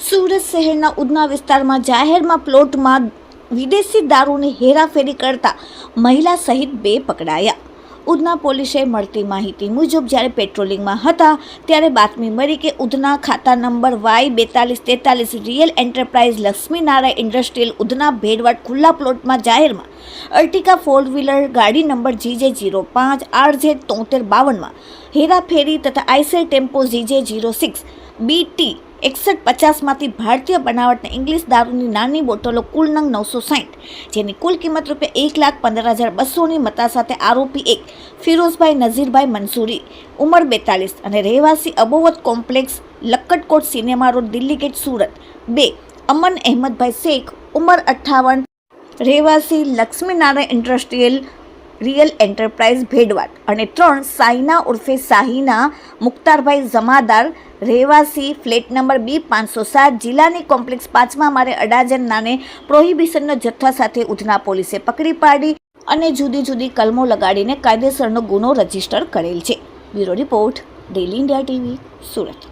સુરત શહેરના ઉધના વિસ્તારમાં જાહેરમાં પ્લોટમાં વિદેશી દારૂની હેરાફેરી કરતા મહિલા સહિત બે પકડાયા. ઉધના પોલીસે મળતી માહિતી મુજબ જ્યારે પેટ્રોલિંગમાં હતા ત્યારે બાતમી મળી કે ઉધના ખાતા નંબર વાય બેતાલીસ તેતાલીસ real enterprise Laxminarayan industrial Udhna Bhedwad ખુલ્લા પ્લોટમાં જાહેરમાં અર્ટિકા ફોર વ્હીલર ગાડી નંબર જીજે જીરો પાંચ આરજે તોતેર બાવનમાં હેરાફેરી તથા Eicher tempo GJ zero six B T એકસઠ પચાસમાંથી ભારતીય બનાવટની ઇંગ્લિશ દારૂની નાની બોટલો કુલ નંગ નવસો સાઠ જેની કુલ કિંમત રૂપિયા એક લાખ પંદર હજાર બસોની મતા સાથે આરોપી એક, ફિરોઝભાઈ નઝીરભાઈ મંસૂરી, ઉંમર બેતાલીસ અને રહેવાસી અબોવત complex, Lakkadkot cinema road, Delhi gate, Surat. બે, અમન અહેમદભાઈ શેખ, ઉંમર અઠ્ઠાવન, રહેવાસી Laxminarayan industrial real enterprise Bhedwad અને ત્રણ સાઈના ઉર્ફે સાહીના મુખ્તારભાઈ જમાદાર રહેવાસી ફ્લેટ નંબર બી પાંચસો સાત જિલ્લાની કોમ્પ્લેક્સ પાંચમા મારે અડાજણ નાને પ્રોહિબિશનનો જથ્થા સાથે ઉધના પોલીસે પકડી પાડી અને જુદી જુદી કલમો લગાડીને કાયદેસરનો ગુનો રજિસ્ટર કરેલ છે. Bureau report, daily India TV, Surat.